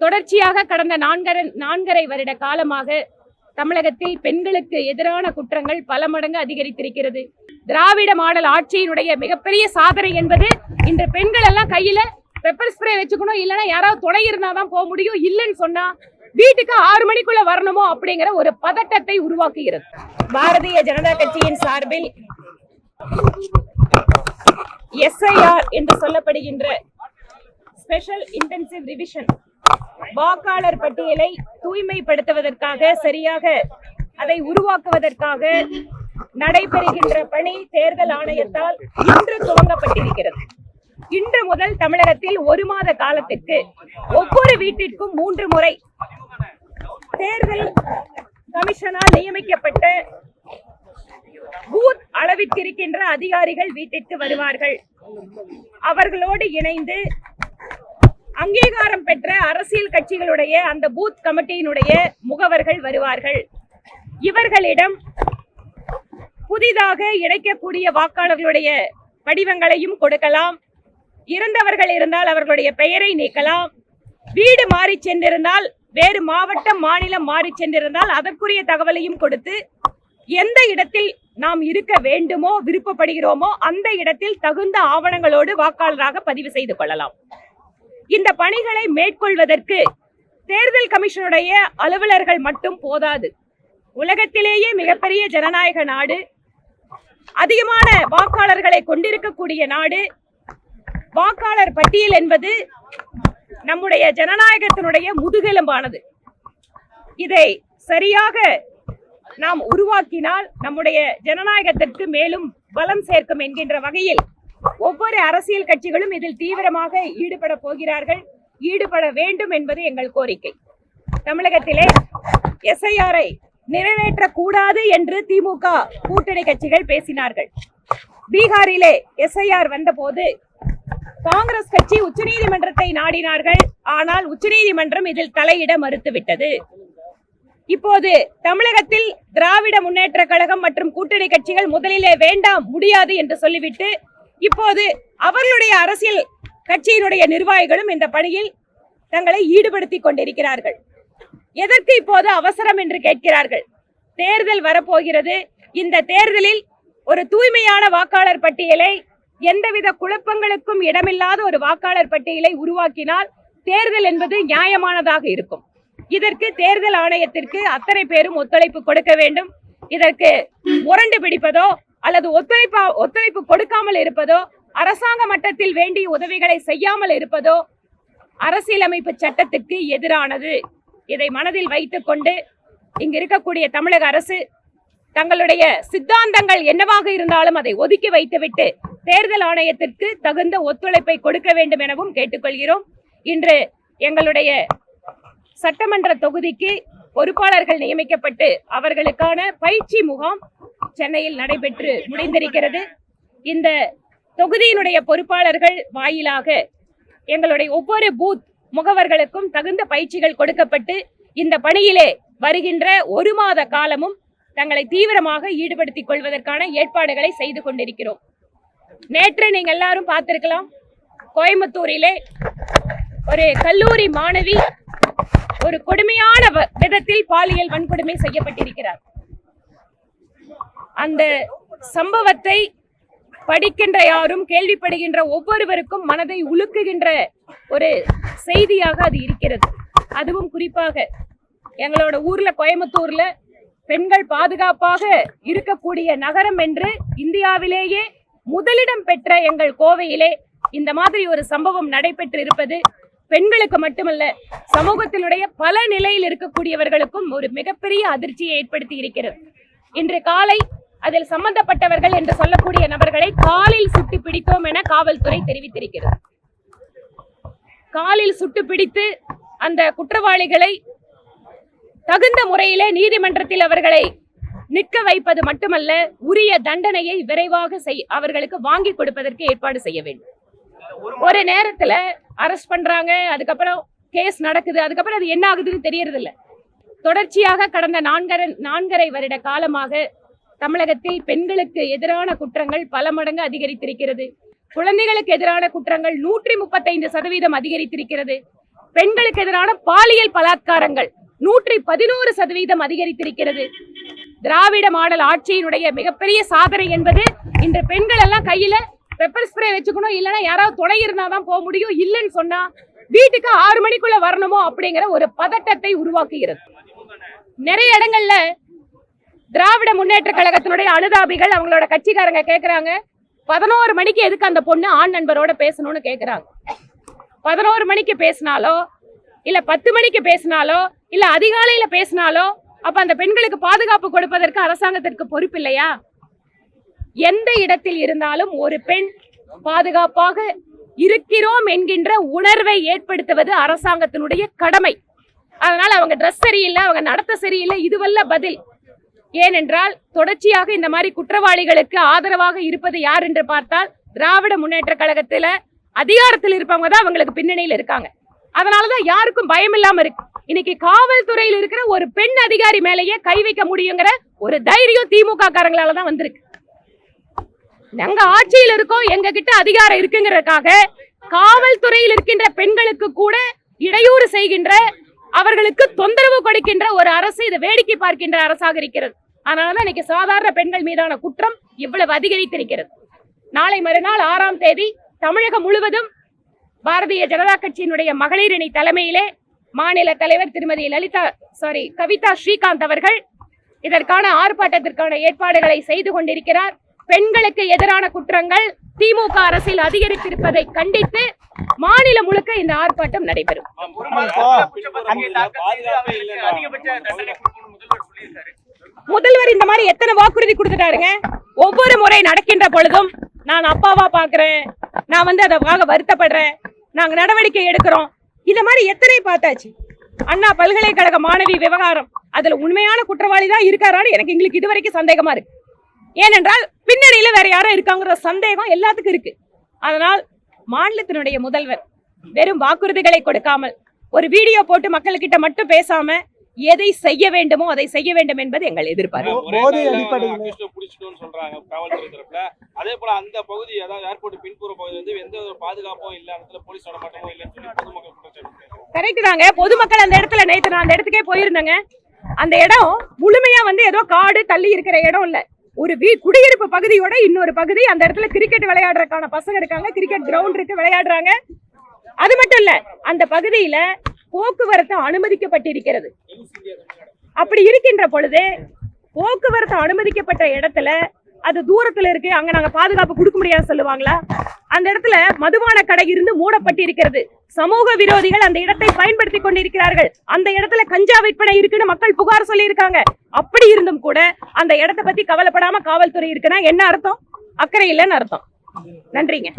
தொடர்ச்சியாக கடந்த நான்கரை நான்கரை வருட காலமாக தமிழகத்தில் பெண்களுக்கு எதிரான குற்றங்கள் பல மடங்கு அதிகரித்திருக்கிறது. திராவிட மாடல் ஆட்சியினுடைய மிகப்பெரிய சாதனை என்பது இன்று பெண்கள் எல்லாம் கையில பெப்பர் ஸ்ப்ரே வச்சுக்கணும் இல்லைன்னா யாராவது துணை இருந்தாதான் போக முடியும் இல்லைன்னு சொன்னா வீட்டுக்கு ஆறு மணிக்குள்ள வரணுமோ அப்படிங்கிற ஒரு பதட்டத்தை உருவாக்குகிறது. பாரதிய ஜனதா கட்சியின் சார்பில் எஸ்ஐஆர் என்று சொல்லப்படுகின்ற ஸ்பெஷல் இன்டென்சிவ் ரிவிஷன் வாக்காளர் பட்டியலை தூய்மைப்படுத்துவதற்காக சரியாக அதை உருவாக்குவதற்காக நடைபெறுகின்ற பணி தேர்தல் ஆணையத்தால் இன்று துவங்கப்பட்டிருக்கிறது. இன்று முதல் தமிழகத்தில் ஒரு மாத காலத்திற்கு ஒவ்வொரு வீட்டிற்கும் மூன்று முறை தேர்தல் கமிஷனால் நியமிக்கப்பட்ட பூத் அளவிற்கு இருக்கின்ற அதிகாரிகள் வீட்டிற்கு வருவார்கள். அவர்களோடு இணைந்து அங்கீகாரம் பெற்ற அரசியல் கட்சிகளுடைய அந்த பூத் கமிட்டியினுடைய முகவர்கள் வருவார்கள். இவர்களிடம் புதிதாக இணைக்கக்கூடிய வாக்காளர்களுடைய படிவங்களையும் கொடுக்கலாம். இறந்தவர்கள் இருந்தால் அவர்களுடைய பெயரை நீக்கலாம். வீடு மாறி சென்றிருந்தால் வேறு மாவட்டம் மாநிலம் மாறி சென்றிருந்தால் அதற்குரிய தகவலையும் கொடுத்து எந்த இடத்தில் நாம் இருக்க வேண்டுமோ விருப்பப்படுகிறோமோ அந்த இடத்தில் தகுந்த ஆவணங்களோடு வாக்காளராக பதிவு செய்து கொள்ளலாம். இந்த பணிகளை மேற்கொள்வதற்கு தேர்தல் கமிஷனுடைய அலுவலர்கள் மட்டும் போதாது. உலகத்திலேயே மிகப்பெரிய ஜனநாயக நாடு அதிகமான வாக்காளர்களை கொண்டிருக்கக்கூடிய நாடு. வாக்காளர் பட்டியல் என்பது நம்முடைய ஜனநாயகத்தினுடைய முதுகெலும்பானது. இதை சரியாக நாம் உருவாக்கினால் நம்முடைய ஜனநாயகத்திற்கு மேலும் பலம் சேர்க்கும் என்கின்ற வகையில் ஒவ்வொரு அரசியல் கட்சிகளும் இதில் தீவிரமாக ஈடுபட போகிறார்கள். ஈடுபட வேண்டும் என்பது எங்கள் கோரிக்கை. தமிழகத்திலே எஸ்ஐஆரை நிறைவேற்றக்கூடாது என்று திமுக கூட்டணி கட்சிகள் பேசினார்கள். பீகாரிலே எஸ்ஐஆர் வந்தபோது காங்கிரஸ் கட்சி உச்சநீதிமன்றத்தை நாடினார்கள். ஆனால் உச்சநீதிமன்றம் இதில் தலையிட மறுத்துவிட்டது. இப்போது தமிழகத்தில் திராவிட முன்னேற்ற கழகம் மற்றும் கூட்டணி கட்சிகள் முதலிலே வேண்டாம் முடியாது என்று சொல்லிவிட்டு இப்போது அவர்களுடைய அரசியல் கட்சியினுடைய நிர்வாகிகளும் இந்த பணியில் தங்களை ஈடுபடுத்திக் கொண்டிருக்கிறார்கள். எதற்கு இப்போது அவசரம் என்று கேட்கிறார்கள்? தேர்தல் வரப்போகிறது. இந்த தேர்தலில் ஒரு தூய்மையான வாக்காளர் பட்டியலை எந்தவித குழப்பங்களுக்கும் இடமில்லாத ஒரு வாக்காளர் பட்டியலை உருவாக்கினால் தேர்தல் என்பது நியாயமானதாக இருக்கும். இதற்கு தேர்தல் ஆணையத்திற்கு அத்தனை பேரும் ஒத்துழைப்பு கொடுக்க வேண்டும். இதற்கு முரண்டு பிடிப்பதோ அல்லது ஒத்துழைப்பா ஒத்துழைப்பு கொடுக்காமல் இருப்பதோ அரசாங்க மட்டத்தில் வேண்டிய உதவிகளை செய்யாமல் இருப்பதோ அரசியலமைப்பு சட்டத்துக்கு எதிரானது. இதை மனதில் வைத்துக்கொண்டு இங்கு இருக்கக்கூடிய தமிழக அரசு தங்களுடைய சித்தாந்தங்கள் என்னவாக இருந்தாலும் அதை ஒதுக்கி வைத்துவிட்டு தேர்தல் ஆணையத்திற்கு தகுந்த ஒத்துழைப்பை கொடுக்க வேண்டும் எனவும் கேட்டுக்கொள்கிறோம். இன்று எங்களுடைய சட்டமன்ற தொகுதிக்கு பொறுப்பாளர்கள் நியமிக்கப்பட்டு அவர்களுக்கான பயிற்சி முகாம் சென்னையில் நடைபெற்று முடிந்திருக்கிறது. இந்த தொகுதியினுடைய பொறுப்பாளர்கள் வாயிலாக எங்களுடைய ஒவ்வொரு பூத் முகவர்களுக்கும் தகுந்த பயிற்சிகள் கொடுக்கப்பட்டு இந்த பணியிலே வருகின்ற ஒரு மாத காலமும் தங்களை தீவிரமாக ஈடுபடுத்திக் கொள்வதற்கான ஏற்பாடுகளை செய்து கொண்டிருக்கிறோம். நேற்று நீங்க எல்லாரும் பார்த்திருக்கலாம் கோயம்புத்தூரிலே ஒரு கல்லூரி மாணவி ஒரு கொடுமையான வ- விதத்தில் பாலியல் வன்கொடுமை செய்யப்பட்டிருக்கிறார். அந்த சம்பவத்தை படிக்கின்ற யாரும் கேள்விப்படுகின்ற ஒவ்வொருவருக்கும் மனதை உலுக்குகின்ற ஒரு செய்தியாக அது இருக்கிறது. அதுவும் குறிப்பாக எங்களோட ஊர்ல கோயம்புத்தூர்ல பெண்கள் பாதுகாப்பாக இருக்கக்கூடிய நகரம் என்று இந்தியாவிலேயே முதலிடம் பெற்ற எங்கள் கோவையிலே இந்த மாதிரி ஒரு சம்பவம் நடைபெற்று இருப்பது பெண்களுக்கு மட்டுமல்ல சமூகத்தினுடைய பல நிலையில் இருக்கக்கூடியவர்களுக்கும் ஒரு மிகப்பெரிய அதிர்ச்சியை ஏற்படுத்தி இருக்கிறது. இன்று காலை அதில் சம்பந்தப்பட்டவர்கள் என்று சொல்லக்கூடிய நபர்களை காலில் சுட்டு பிடித்தோம் என காவல்துறை தெரிவித்திருக்கிறது. காலில் சுட்டு பிடித்து அந்த குற்றவாளிகளை தகுந்த முறையிலே நீதிமன்றத்தில் அவர்களை நிற்க வைப்பது மட்டுமல்ல உரிய தண்டனையை விரைவாக செய் அவர்களுக்கு வாங்கி கொடுப்பதற்கு ஏற்பாடு செய்ய வேண்டும். ஒரு நேரத்துல அரெஸ்ட் பண்றாங்க அதுக்கப்புறம் கேஸ் நடக்குது அதுக்கப்புறம் அது என்ன ஆகுதுன்னு தெரியறது இல்ல தொடர்ச்சியாக கடந்த நான்கரை நான்கரை வருட காலமாக தமிழகத்தில் பெண்களுக்கு எதிரான குற்றங்கள் பல மடங்கு அதிகரித்திருக்கிறது. குழந்தைகளுக்கு எதிரான குற்றங்கள் நூற்றி முப்பத்தைந்து சதவீதம் அதிகரித்திருக்கிறது. பெண்களுக்கு எதிரான பாலியல் பலாத்காரங்கள் நூற்றி பதினோரு சதவீதம் அதிகரித்திருக்கிறது. திராவிட மாடல் ஆட்சியினுடைய மிகப்பெரிய சாதனை என்பது இன்று பெண்கள் எல்லாம் கையில பெப்பர் ஸ்ப்ரே வச்சுக்கணும் இல்லைன்னா யாராவது துணை இருந்தால் தான் போக முடியும். இல்லைன்னு சொன்னால் வீட்டுக்கு ஆறு மணிக்குள்ள வரணுமோ அப்படிங்கிற ஒரு பதட்டத்தை உருவாக்குகிறது. நிறைய இடங்கள்ல திராவிட முன்னேற்ற கழகத்தினுடைய அனுதாபிகள் அவங்களோட கட்சிக்காரங்க கேட்குறாங்க பதினோரு மணிக்கு எதுக்கு அந்த பொண்ணு ஆண் நண்பரோட பேசணும்னு கேட்குறாங்க பதினோரு மணிக்கு பேசினாலோ இல்லை பத்து மணிக்கு பேசினாலோ இல்லை அதிகாலையில் பேசினாலோ அப்போ அந்த பெண்களுக்கு பாதுகாப்பு கொடுப்பதற்கு அரசாங்கத்திற்கு பொறுப்பு இல்லையா? எந்த இடத்தில் இருந்தாலும் ஒரு பெண் பாதுகாப்பாக இருக்கிறோம் என்கின்ற உணர்வை ஏற்படுத்துவது அரசாங்கத்தினுடைய கடமை. அதனால் அவங்க ட்ரெஸ் சரியில்லை அவங்க நடத்த சரியில்லை இதுவல்ல பதில். ஏனென்றால் தொடர்ச்சியாக இந்த மாதிரி குற்றவாளிகளுக்கு ஆதரவாக இருப்பது யார் என்று பார்த்தால் திராவிட முன்னேற்ற கழகத்தில் அதிகாரத்தில் இருப்பவங்க தான் அவங்களுக்கு பின்னணியில் இருக்காங்க. அதனாலதான் யாருக்கும் பயம் இல்லாமல் இருக்கு. இன்னைக்கு காவல்துறையில் இருக்கிற ஒரு பெண் அதிகாரி மேலேயே கை வைக்க முடியுங்கிற ஒரு தைரியம் திமுக காரங்களால தான் வந்திருக்கு. நாங்க ஆட்சியில் இருக்கோம் எங்க கிட்ட அதிகாரம் இருக்குங்கிறதுக்காக காவல்துறையில் இருக்கின்ற பெண்களுக்கு கூட இடையூறு செய்கின்ற அவர்களுக்கு தொந்தரவு கொடுக்கின்ற ஒரு அரசு இதை வேடிக்கை பார்க்கின்ற அரசாக இருக்கிறது. அதனாலதான் இன்னைக்கு சாதாரண பெண்கள் மீதான குற்றம் இவ்வளவு அதிகரித்திருக்கிறது. நாளை மறுநாள் ஆறாம் தேதி தமிழகம் முழுவதும் பாரதிய ஜனதா கட்சியினுடைய மகளிரணி தலைமையிலே மாநில தலைவர் திருமதி லலிதா சாரி கவிதா ஸ்ரீகாந்த் அவர்கள் இதற்கான ஆர்ப்பாட்டத்திற்கான ஏற்பாடுகளை செய்து கொண்டிருக்கிறார். பெண்களுக்கு எதிரான குற்றங்கள் திமுக அரசில் அதிகரித்திருப்பதை கண்டித்து மாநிலம் முழுக்க இந்த ஆர்ப்பாட்டம் நடைபெறும். முதல்வர் இந்த மாதிரி எத்தனை வாக்குறுதி கொடுத்துட்டாருங்க? ஒவ்வொரு முறை நடக்கின்ற பொழுதும் நான் அப்பாவா பாக்குறேன் நான் வந்து அதை வருத்தப்படுறேன். நாங்க நடவடிக்கை எடுக்கிறோம். இந்த மாதிரி எத்தனை பார்த்தாச்சு? அண்ணா பல்கலைக்கழக மாணவி விவகாரம். அதுல உண்மையான குற்றவாளி தான் இருக்காரான்னு எனக்கு எங்களுக்கு இதுவரைக்கும் சந்தேகமா இருக்கு. ஏனென்றால் பின்னணியில வேற யாரும் இருக்காங்கிற சந்தேகம் எல்லாத்துக்கும் இருக்கு. அதனால் மாநிலத்தினுடைய முதல்வர் வெறும் வாக்குறுதிகளை கொடுக்காமல் ஒரு வீடியோ போட்டு மக்கள்கிட்ட மட்டும் பேசாம எதை செய்ய வேண்டுமோ அதை செய்ய வேண்டும் என்பது எங்கள் எதிர்பார்ப்பு. ஒரே போதை அதே போல அந்த பகுதி அதாவது ஏர்போர்ட் பின்புற பகுதி வந்து எந்த ஒரு பாதுகாப்பும் இல்ல இடத்துல போலீஸ் நடமாட்டமும் இல்லைன்னு சொல்லி பொதுமக்கள் கரெக்ட் தாங்க. பொதுமக்கள் அந்த இடத்துல நேத்து நான் அந்த இடத்துக்கே போயிருந்தேங்க. அந்த இடம் முழுமையா வந்து ஏதோ காடு தள்ளி இருக்கிற இடம் இல்ல. ஒரு வீ குடியிருப்பு பகுதியோட இன்னொரு பகுதி அந்த இடத்துல கிரிக்கெட் விளையாடுறதுக்கான பசங்க இருக்காங்க கிரிக்கெட் கிரவுண்ட் இருக்கு விளையாடுறாங்க. அது மட்டும் இல்ல அந்த பகுதியில போக்குவரத்து அனுமதிக்கப்பட்டிருக்கிறது. அப்படி இருக்கின்ற பொழுது போக்குவரத்து அனுமதிக்கப்பட்ட இடத்துல அது தூரத்துல இருக்கு அங்க நாங்க பாதுகாப்பு கொடுக்க முடியாது சொல்லுவாங்களா? அந்த இடத்துல மதுபான கடை இருந்து மூடப்பட்டிருக்கிறது. சமூக விரோதிகள் அந்த இடத்தை பயன்படுத்தி கொண்டிருக்கிறார்கள். அந்த இடத்துல கஞ்சா விற்பனை இருக்குன்னு மக்கள் புகார் சொல்லி இருக்காங்க அப்படி இருந்தும் கூட அந்த இடத்தை பத்தி கவலைப்படாம காவல்துறை இருக்குன்னா என்ன அர்த்தம்? அக்கறை இல்லைன்னு அர்த்தம். நன்றிங்க.